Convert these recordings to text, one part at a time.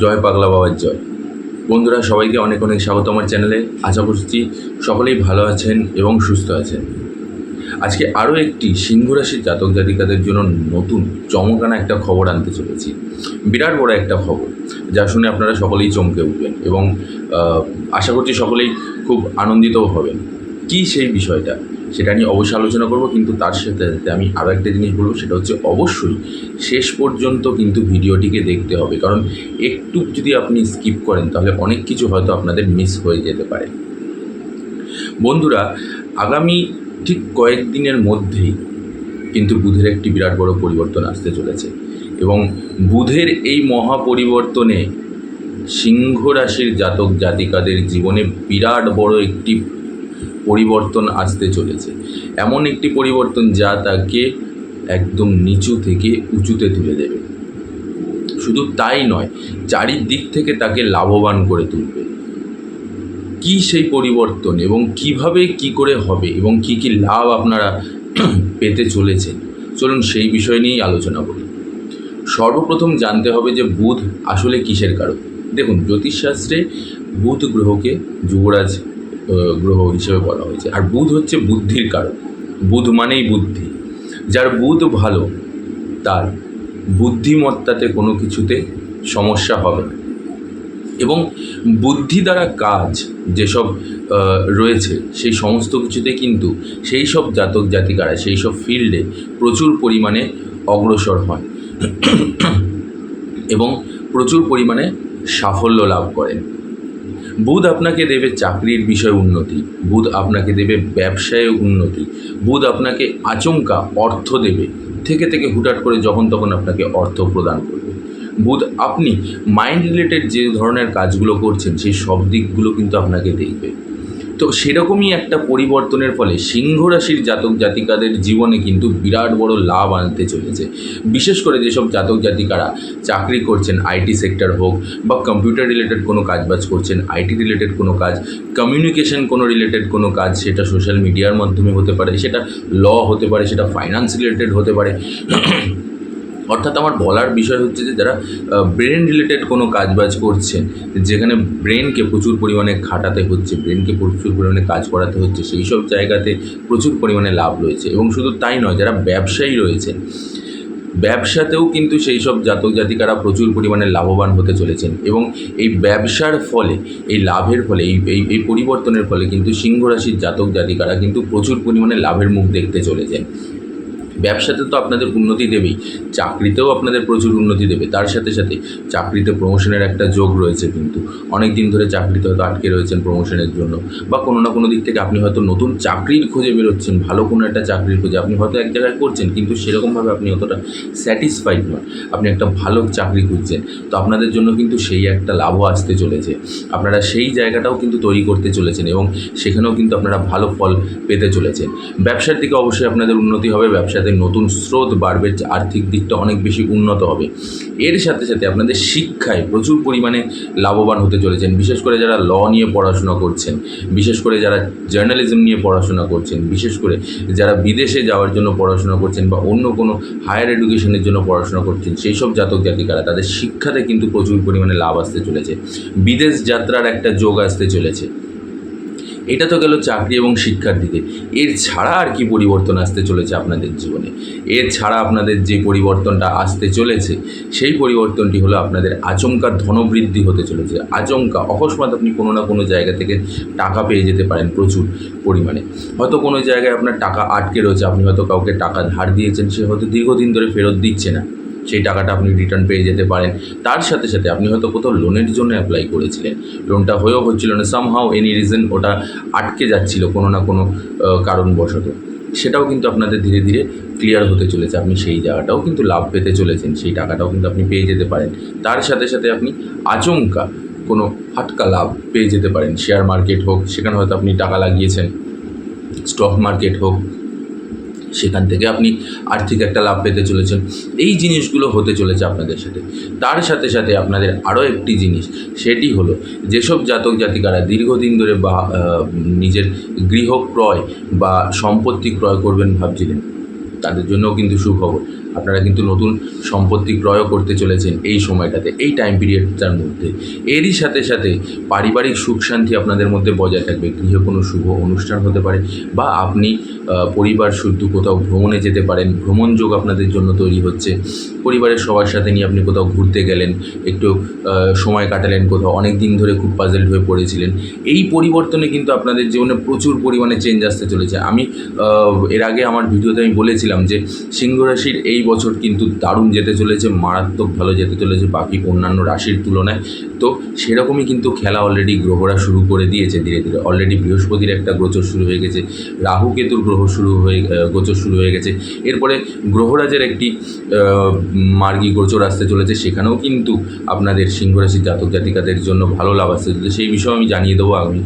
জয় পাগলা বাবার জয়। বন্ধুরা, সবাইকে অনেক অনেক স্বাগত আমার চ্যানেলে। আশা করছি সকলেই ভালো আছেন এবং সুস্থ আছেন। আজকে আরও একটি সিংহ রাশির জাতক জাতিকাদের জন্য নতুন, চমকানা একটা খবর আনতে চলেছি। বিরাট বড় একটা খবর, যা শুনে আপনারা সকলেই চমকে উঠবেন এবং আশা করছি সকলেই খুব আনন্দিতও হবেন। কি সেই বিষয়টা? সেটা নিয়ে অবশ্যই আলোচনা করব, কিন্তু তার সাথে সাথে আমি আরও একটা জিনিস বলব, সেটা হচ্ছে অবশ্যই শেষ পর্যন্ত কিন্তু ভিডিওটিকে দেখতে হবে। কারণ একটু যদি আপনি স্কিপ করেন, তাহলে অনেক কিছু হয়তো আপনাদের মিস হয়ে যেতে পারে। বন্ধুরা, আগামী ঠিক কয়েকদিনের মধ্যেই কিন্তু বুধের একটি বিরাট বড় পরিবর্তন আসতে চলেছে এবং বুধের এই মহা পরিবর্তনে সিংহ রাশির জাতক জাতিকাদের জীবনে বিরাট বড় একটি পরিবর্তন আসতে চলেছে। এমন একটি পরিবর্তন যা তাকে একদম নিচু থেকে উঁচুতে তুলে দেবে। শুধু তাই নয়, চারিদিক থেকে তাকে লাভবান করে তুলবে। কি সেই পরিবর্তন এবং কীভাবে কি করে হবে এবং কি কি লাভ আপনারা পেতে চলেছেন? চলুন সেই বিষয় নিয়েই আলোচনা করি। সর্বপ্রথম জানতে হবে যে বুধ আসলে কিসের কারক? দেখুন, জ্যোতিষশাস্ত্রে বুধ গ্রহকে যুবরাজ গ্রহ হিসেবে বলা হয়েছে। আর বুধ হচ্ছে বুদ্ধির কারক বুধ মানেই বুদ্ধি। যার বুধ ভালো, তার বুদ্ধিমত্তাতে কোনো কিছুতে সমস্যা হবে না। এবং বুদ্ধি দ্বারা কাজ যেসব রয়েছে, সেই সমস্ত কিছুতে কিন্তু সেই সব জাতক জাতিকারা, সেই সব ফিল্ডে প্রচুর পরিমাণে অগ্রসর হয় এবং প্রচুর পরিমাণে সাফল্য লাভ করেন। বুধ আপনাকে দেবে চাকরির বিষয়ে উন্নতি, বুধ আপনাকে দেবে ব্যবসায় উন্নতি, বুধ আপনাকে আচমকা অর্থ দেবে, থেকে থেকে হুটাট করে যখন তখন আপনাকে অর্থ প্রদান করবে। বুধ আপনি মাইন্ড রিলেটেড যে ধরনের কাজগুলো করছেন, সেই সব দিকগুলো কিন্তু আপনাকে দেখবে। তো সেরকমই একটা পরিবর্তনের ফলে সিংহ রাশির জাতক জাতিকাদের জীবনে কিন্তু বিরাট বড় লাভ আনতে চলেছে। বিশেষ করে যেসব জাতক জাতিকারা চাকরি করছেন, আইটি সেক্টর হোক বা কম্পিউটার রিলেটেড কোনো কাজবাজ করছেন, আইটি রিলেটেড কোনো কাজ কমিউনিকেশন কোনো রিলেটেড কোনো কাজ, সেটা সোশ্যাল মিডিয়ার মাধ্যমে হতে পারে, সেটা ল হতে পারে, সেটা ফাইন্যান্স রিলেটেড হতে পারে। অর্থাৎ আমার বলার বিষয় হচ্ছে যে যারা ব্রেন রিলেটেড কোনো কাজবাজ করছেন, যেখানে ব্রেনকে প্রচুর পরিমাণে খাটাতে হচ্ছে ব্রেনকে প্রচুর পরিমাণে কাজ করাতে হচ্ছে, সেই সব জায়গাতে প্রচুর পরিমাণে লাভ রয়েছে। এবং শুধু তাই নয়, যারা ব্যবসায়ী রয়েছেন, ব্যবসাতেও কিন্তু সেই সব জাতক জাতিকারা প্রচুর পরিমাণে লাভবান হতে চলেছেন। এবং এই ব্যবসার ফলে, এই লাভের ফলে, এই এই পরিবর্তনের ফলে কিন্তু সিংহ রাশির জাতক জাতিকারা কিন্তু প্রচুর পরিমাণে লাভের মুখ দেখতে চলেছেন। ব্যবসাতে তো আপনাদের উন্নতি দেবেই চাকরিতেও আপনাদের প্রচুর উন্নতি দেবে। তার সাথে সাথে চাকরিতে প্রমোশনের একটা যোগ রয়েছে কিন্তু। অনেক দিন ধরে চাকরিতে হয়তো আটকে রয়েছেন প্রমোশনের জন্য। বা কোনো না কোনো দিক থেকে আপনি হয়তো নতুন চাকরির খোঁজে বেরোচ্ছেন, ভালো কোনো একটা চাকরির খোঁজে। আপনি হয়তো এক জায়গায় করছেন কিন্তু সেরকমভাবে আপনি অতটা স্যাটিসফাইড নন। আপনি একটা ভালো চাকরি খুঁজছেন। তো আপনাদের জন্য কিন্তু সেই একটা লাভও আসতে চলেছে। আপনারা সেই জায়গাটাও কিন্তু তৈরি করতে চলেছেন এবং সেখানেও কিন্তু আপনারা ভালো ফল পেতে চলেছেন। ব্যবসার দিকে অবশ্যই আপনাদের উন্নতি হবে। ব্যবসাতে নতুন স্রোত বাড়বে। আর্থিক দিকটা অনেক বেশি উন্নত হবে। এর সাথে সাথে আপনাদের শিক্ষায় প্রচুর পরিমাণে লাভবান হতে চলেছেন। বিশেষ করে যারা ল নিয়ে পড়াশোনা করছেন, বিশেষ করে যারা জার্নালিজম নিয়ে পড়াশোনা করছেন, বিশেষ করে যারা বিদেশে যাওয়ার জন্য পড়াশোনা করছেন বা অন্য কোনো হায়ার এডুকেশনের জন্য পড়াশোনা করছেন সেই সব জাতক জাতিকারা, তাদের শিক্ষাতে কিন্তু প্রচুর পরিমাণে লাভ আসতে চলেছে। বিদেশ যাত্রার একটা যোগ আসতে চলেছে। এটা তো গেল চাকরি এবং শিক্ষার দিকে। এর ছাড়া আর কি পরিবর্তন আসতে চলেছে আপনাদের জীবনে? এর ছাড়া আপনাদের যে পরিবর্তনটা আসতে চলেছে, সেই পরিবর্তনটি হলো আপনাদের আচমকা ধনবৃদ্ধি হতে চলেছে। আচমকা, অকস্মাৎ আপনি কোনো না কোনো জায়গা থেকে টাকা পেয়ে যেতে পারেন প্রচুর পরিমাণে। হয়তো কোনো জায়গায় আপনার টাকা আটকে রয়েছে, আপনি হয়তো কাউকে টাকা ধার দিয়েছেন, সে হয়তো দীর্ঘদিন ধরে ফেরত দিচ্ছে না। সেই টাকাটা আপনি রিটার্ন পেয়ে যেতে পারেন। তার সাথে সাথে আপনি হয়তো কোথাও লোনের জন্য অ্যাপ্লাই করেছিলেন। লোনটা হয়েও হচ্ছিল না সামহাও এনি রিজন ওটা আটকে যাচ্ছিল কোনো না কোনো কারণবশত। সেটাও কিন্তু আপনাদের ধীরে ধীরে ক্লিয়ার হতে চলেছে। আপনি সেই জায়গাটাও কিন্তু লাভ পেতে চলেছেন, সেই টাকাটাও কিন্তু আপনি পেয়ে যেতে পারেন। তার সাথে সাথে আপনি আচমকা কোনো ফাটকা লাভ পেয়ে যেতে পারেন। শেয়ার মার্কেট হোক, সেখানে হয়তো আপনি টাকা লাগিয়েছেন। স্টক মার্কেট হোক সেখান থেকে আপনি আর্থিক একটা লাভ পেতে চলেছেন। এই জিনিসগুলো হতে চলেছে আপনাদের সাথে। তার সাথে সাথে আপনাদের আরও একটি জিনিস, সেটি হলো যেসব জাতক জাতিকারা দীর্ঘদিন ধরে বা নিজের গৃহ ক্রয় বা সম্পত্তি ক্রয় করবেন ভাবছিলেন, তাদের জন্যও কিন্তু সুখবর। আপনারা কিন্তু নতুন সম্পত্তি ক্রয় করতে চলেছেন এই সময়টাতে, এই টাইম পিরিয়ডটার মধ্যে। এরই সাথে সাথে পারিবারিক সুখ শান্তি আপনাদের মধ্যে বজায় থাকবে। গৃহে কোনো শুভ অনুষ্ঠান হতে পারে বা আপনি পরিবার শুদ্ধ কোথাও ভ্রমণে যেতে পারেন। ভ্রমণ যোগ আপনাদের জন্য তৈরি হচ্ছে। পরিবারের সবার সাথে নিয়ে আপনি কোথাও ঘুরতে গেলেন, একটু সময় কাটালেন কোথাও, অনেক দিন ধরে খুব পাজেলড হয়ে পড়েছিলেন। এই পরিবর্তনে কিন্তু আপনাদের জীবনে প্রচুর পরিমাণে চেঞ্জ আসতে চলেছে। আমি এর আগে আমার ভিডিওতে আমি বলেছিলাম যে সিংহ রাশির এই বছর কিন্তু দারুণ যেতে চলেছে, মারাত্মক ভালো যেতে চলেছে বাকি অন্যান্য রাশির তুলনায়। তো সেরকমই কিন্তু খেলা অলরেডি গ্রহরা শুরু করে দিয়েছে ধীরে ধীরে। অলরেডি বৃহস্পতির একটা গোচর শুরু হয়ে গেছে, রাহু কেতুর গ্রহ শুরু হয়ে গোচর শুরু হয়ে গেছে। এরপরে গ্রহরাজের একটি মার্গী গোচর আসতে চলেছে, সেখানেও কিন্তু আপনাদের সিংহ রাশির জাতক জাতিকাদের জন্য ভালো লাভ আসতে চলেছে। সেই বিষয়ে আমি জানিয়ে দেবো আমি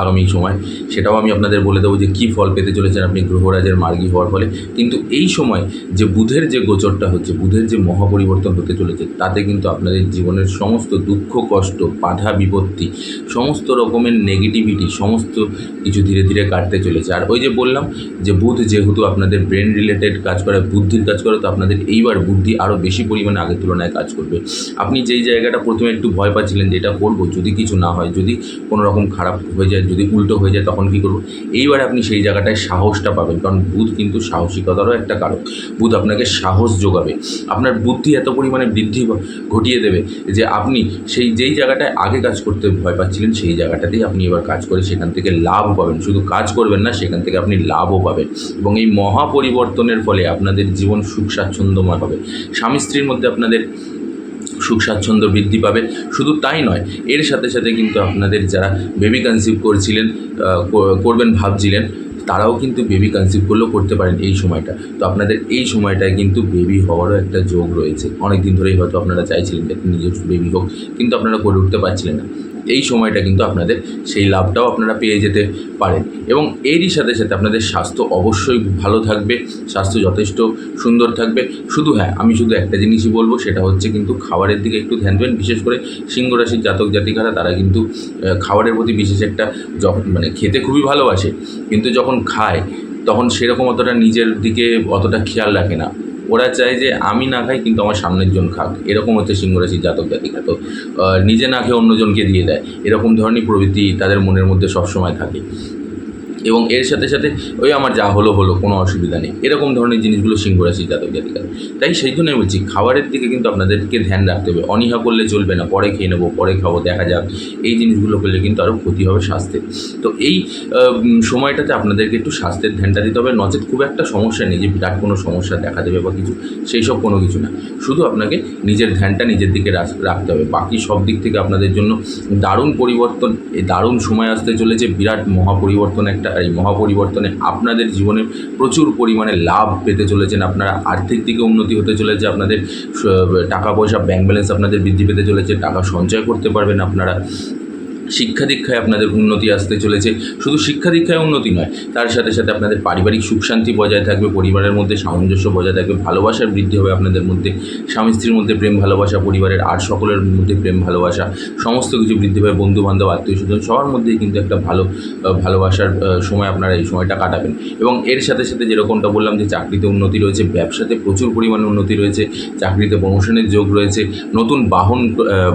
আগামী সময়। সেটাও আমি আপনাদের বলে দেবো যে কী ফল পেতে চলেছেন আপনি, গ্রহরাজের মার্গী হওয়ার ফলে। কিন্তু এই সময় যে বুধের যে গোচরটা হচ্ছে, বুধের যে মহাপরিবর্তন হতে চলেছে, তাতে কিন্তু আপনাদের জীবনের সমস্ত দুঃখ, কষ্ট, বাধা, বিপত্তি, সমস্ত রকমের নেগেটিভিটি সমস্ত কিছু ধীরে ধীরে কাটতে চলেছে। আর ওই যে বললাম যে বুধ যেহেতু আপনাদের ব্রেন রিলেটেড কাজ করে, বুদ্ধির কাজ করে, তো আপনাদের এইবার বুদ্ধি আরও বেশি পরিমাণে আগের তুলনায় কাজ করবে। আপনি যেই জায়গাটা প্রথমে একটু ভয় পাচ্ছিলেন যে এটা করব, যদি কিছু না হয়, যদি কোনো রকম খারাপ হয়ে যায়, যদি উল্টো হয়ে যায়, তখন কী করব? এইবারে আপনি সেই জায়গাটায় সাহসটা পাবেন, কারণ বুধ কিন্তু সাহসিকতারও একটা কারক। বুধ আপনাকে সাহস যোগাবে। আপনার বুদ্ধি এত পরিমাণে বৃদ্ধি ঘটিয়ে দেবে যে আপনি সেই, যেই জায়গাটায় আগে কাজ করতে ভয় পাচ্ছিলেন, সেই জায়গাটাতেই আপনি এবার কাজ করে সেখান থেকে লাভ পাবেন। শুধু কাজ করবেন না, সেখান থেকে আপনি লাভও পাবেন। এবং এই মহা পরিবর্তনের ফলে আপনাদের জীবন সুখ স্বাচ্ছন্দ্যময় হবে। স্বামী স্ত্রীর মধ্যে আপনাদের সুখ স্বাচ্ছন্দ্য বৃদ্ধি পাবে। শুধু তাই নয়, এর সাথে সাথে কিন্তু আপনাদের যারা বেবি কনসিভ করছিলেন করবেন ভাবছিলেন, তারাও কিন্তু বেবি কনসিভ করলেও করতে পারেন এই সময়টা। তো আপনাদের এই সময়টায় কিন্তু বেবি হওয়ারও একটা যোগ রয়েছে। অনেক দিন ধরেই হয়তো আপনারা চাইছিলেন যে নিজস্ব বেবি হোক, কিন্তু আপনারা করে উঠতে পারছিলেন না। এই সময়টা কিন্তু আপনাদের সেই লাভটাও আপনারা পেয়ে যেতে পারেন। এবং এরই সাথে সাথে আপনাদের স্বাস্থ্য অবশ্যই ভালো থাকবে, স্বাস্থ্য যথেষ্ট সুন্দর থাকবে। শুধু হ্যাঁ আমি শুধু একটা জিনিসই বলব, সেটা হচ্ছে কিন্তু খাবারের দিকে একটু ধ্যান দেবেন। বিশেষ করে সিংহ রাশির জাতক জাতিকারা, তারা কিন্তু খাবারের প্রতি বিশেষ একটা যখন মানে খেতে খুবই ভালোবাসে। কিন্তু যখন খায়, তখন সেরকম অতটা নিজের দিকে অতটা খেয়াল রাখে না। ওরা চায় যে আমি না খাই কিন্তু আমার সামনের জন খাক। এরকম হচ্ছে সিংহরাশির জাতক জাতিকা। তো নিজে না খেয়ে অন্যজনকে দিয়ে দেয়। এরকম ধরনের প্রবৃত্তি তাদের মনের মধ্যে সবসময় থাকে। এবং এর সাথে সাথে ওই আমার যা হলো হলো, কোনো অসুবিধা নেই। এরকম ধরনের জিনিসগুলো সিংহ রাশির জাতক জাতিকা তাই সেই জন্যই বলছি, খাবারের দিকে কিন্তু আপনাদেরকে ধ্যান রাখতে হবে। অনীহা করলে চলবে না, পরে খেয়ে নেব, পরে খাব, দেখা যাক। এই জিনিসগুলো করলে কিন্তু আরও ক্ষতি হবে স্বাস্থ্যের। তো এই সময়টাতে আপনাদেরকে একটু স্বাস্থ্যের ধ্যানটা দিতে হবে। নচেত খুব একটা সমস্যা নেই যে বিরাট কোনো সমস্যা দেখা দেবে বা কিছু, সেই সব কোনো কিছু না। শুধু আপনাকে নিজের ধ্যানটা নিজের দিকে রাখ- রাখতে হবে। বাকি সব দিক থেকে আপনাদের জন্য দারুণ পরিবর্তন, এই দারুণ সময় আসতে চলেছে। বিরাট মহাপরিবর্তন একটা আর এই মহাপরিবর্তনে আপনাদের জীবনে প্রচুর পরিমাণে লাভ পেতে চলেছেন। আপনারা আর্থিক দিকে উন্নতি হতে চলেছে, আপনাদের টাকা পয়সা ব্যাংক ব্যালেন্স আপনাদের বৃদ্ধি পেতে চলেছে, টাকা সঞ্চয় করতে পারবেন আপনারা। শিক্ষা দীক্ষায় আপনাদের উন্নতি আসতে চলেছে। শুধু শিক্ষা দীক্ষায় উন্নতি নয়, তার সাথে সাথে আপনাদের পারিবারিক সুখ শান্তি বজায় থাকবে, পরিবারের মধ্যে সামঞ্জস্য বজায় থাকবে, ভালোবাসার বৃদ্ধি হবে আপনাদের মধ্যে। স্বামী স্ত্রীর মধ্যে প্রেম, ভালোবাসা, পরিবারের আর সকলের মধ্যে প্রেম, ভালোবাসা, সমস্ত কিছু বৃদ্ধি পাবে বন্ধু বান্ধব আত্মীয় স্বজন, সবার মধ্যেই কিন্তু একটা ভালো ভালোবাসার সময় আপনারা এই সময়টা কাটাবেন। এবং এর সাথে সাথে যেরকমটা বললাম যে চাকরিতে উন্নতি রয়েছে, ব্যবসাতে প্রচুর পরিমাণে উন্নতি রয়েছে, চাকরিতে প্রমোশনের যোগ রয়েছে, নতুন বাহন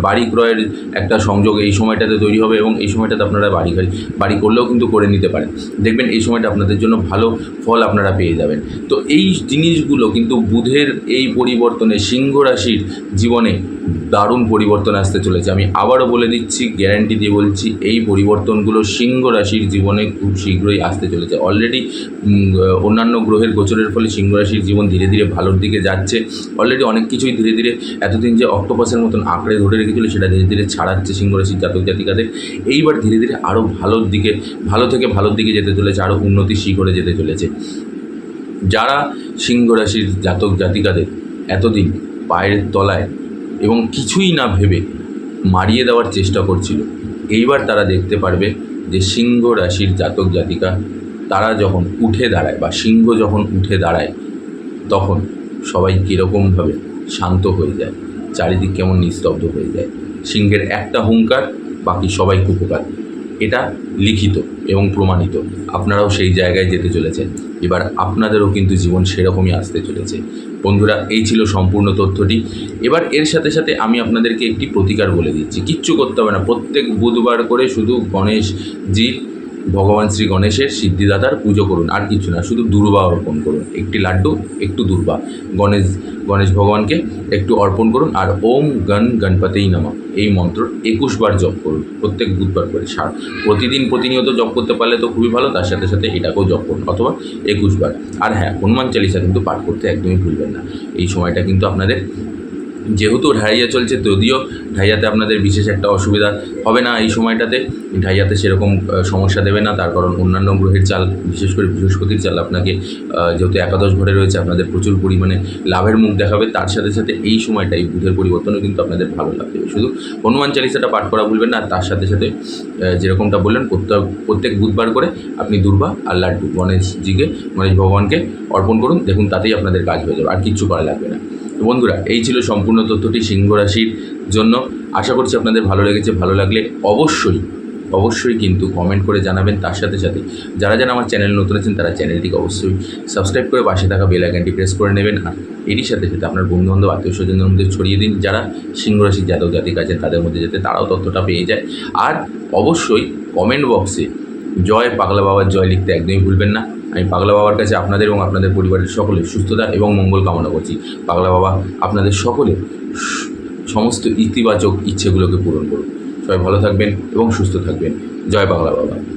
বাড়ি ক্রয়ের একটা সংযোগ এই সময়টাতে তৈরি হবে এবং এই সময়টাতে আপনারা বাড়ি গাড়ি বাড়ি করলেও কিন্তু করে নিতে পারেন। দেখবেন এই সময়টা আপনাদের জন্য ভালো ফল আপনারা পেয়ে যাবেন। তো এই জিনিসগুলো কিন্তু বুধের এই পরিবর্তনে সিংহ রাশির জীবনে দারুণ পরিবর্তন আসতে চলেছে। আমি আবারও বলে দিচ্ছি গ্যারান্টি দিয়ে বলছি, এই পরিবর্তনগুলো সিংহ রাশির জীবনে খুব শীঘ্রই আসতে চলেছে। অলরেডি অন্যান্য গ্রহের গোচরের ফলে সিংহ রাশির জীবন ধীরে ধীরে ভালোর দিকে যাচ্ছে। অলরেডি অনেক কিছুই ধীরে ধীরে, এতদিন যে অক্টোপাসের মতন আঁকড়ে ধরে রেখেছিল, সেটা ধীরে ধীরে ছাড়াচ্ছে সিংহ রাশির জাতক জাতিকাদের। এইবার ধীরে ধীরে আরও ভালোর দিকে, ভালো থেকে ভালোর দিকে যেতে চলেছে, আরও উন্নতি শিখরে যেতে চলেছে। যারা সিংহ রাশির জাতক জাতিকাদের এতদিন পায়ের তলায় এবং কিছুই না ভেবে মারিয়ে দেওয়ার চেষ্টা করছিল। এইবার তারা দেখতে পারবে যে সিংহ রাশির জাতক জাতিকা তারা যখন উঠে দাঁড়ায় বা সিংহ যখন উঠে দাঁড়ায়, তখন সবাই কীরকমভাবে শান্ত হয়ে যায়, চারিদিক কেমন নিস্তব্ধ হয়ে যায়। সিংহের একটা হুঙ্কার বাকি সবাই কুপকার এটা লিখিত এবং প্রমাণিত। আপনারাও সেই জায়গায় যেতে চলেছেন। এবার আপনাদেরও কিন্তু জীবন সেরকমই আসতে চলেছে। বন্ধুরা, এই ছিল সম্পূর্ণ তথ্যটি। এবার এর সাথে সাথে আমি আপনাদেরকে একটি প্রতিকার বলে দিচ্ছি। কিচ্ছু করতে হবে না। প্রত্যেক বুধবার করে শুধু গণেশজি ভগবান শ্রী গণেশের সিদ্ধিদাতার পুজো করুন, আর কিছু না, শুধু দুর্বা অর্পণ করুন, একটি লাড্ডু, একটু দুর্বা। গণেশ গণেশ ভগবানকে একটু অর্পণ করুন, আর ওম গণ গণপতেই নামা। এই মন্ত্র একুশ বার জপ করুন, প্রত্যেক বুধবার করে। সার, প্রতিদিন প্রতিনিয়ত জপ করতে পারলে তো খুবই ভালো, তার সাথে সাথে এটাকেও জপ করুন, অথবা একুশ বার। আর হ্যাঁ হনুমান চালিসা কিন্তু পাঠ করতে একদমই ভুলবেন না। এই সময়টা কিন্তু আপনাদের যেহেতু ঢাইয়া চলছে যদিও ঢাইয়াতে আপনাদের বিশেষ একটা অসুবিধা হবে না এই সময়টাতে। ঢাইয়াতে সেরকম সমস্যা দেবে না, তার কারণ অন্যান্য গ্রহের চাল, বিশেষ করে বৃহস্পতির চাল আপনাকে যেহেতু একাদশ ঘরে রয়েছে, আপনাদের প্রচুর পরিমাণে লাভের মুখ দেখাবে। তার সাথে সাথে এই সময়টা এই বুধের পরিবর্তনও কিন্তু আপনাদের ভালো লাগবে। শুধু হনুমান চালিসাটা পাঠ করা ভুলবেন না, তার সাথে সাথে যেরকমটা বললেন, প্রত্যেক প্রত্যেক বুধবার করে আপনি দুর্বা আর লাড্ডু গণেশজিকে, গণেশ ভগবানকে অর্পণ করুন। দেখুন, তাতেই আপনাদের কাজ হয়ে যাবে, আর কিচ্ছু করা লাগবে না। বন্ধুরা, এই ছিল সম্পূর্ণ তথ্যটি সিংহ রাশির জন্য। আশা করছি আপনাদের ভালো লেগেছে, ভালো লাগলে অবশ্যই অবশ্যই কিন্তু কমেন্ট করে জানাবেন। তার সাথে সাথে যারা যারা আমার চ্যানেল নতুন আছেন, তারা চ্যানেলটিকে অবশ্যই সাবস্ক্রাইব করে পাশে থাকা বেল আইকনটি প্রেস করে নেবেন। আর এরই সাথে সাথে আপনার বন্ধুবান্ধব, আত্মীয় স্বজনদের মধ্যে ছড়িয়ে দিন। যারা সিংহ রাশির জাতক জাতিক আছেন, তাদের মধ্যে যাতে তারাও তথ্যটা পেয়ে যায়। আর অবশ্যই কমেন্ট বক্সে জয় পাগলা বাবার জয় লিখতে একদমই ভুলবেন না। আমি পাগলা বাবার কাছে আপনাদের এবং আপনাদের পরিবারের সকলের সুস্থতা এবং মঙ্গল কামনা করছি। পাগলা বাবা, আপনাদের সকলে সমস্ত ইতিবাচক ইচ্ছেগুলোকে পূরণ করুন। সবাই ভালো থাকবেন এবং সুস্থ থাকবেন। জয় পাগলা বাবা।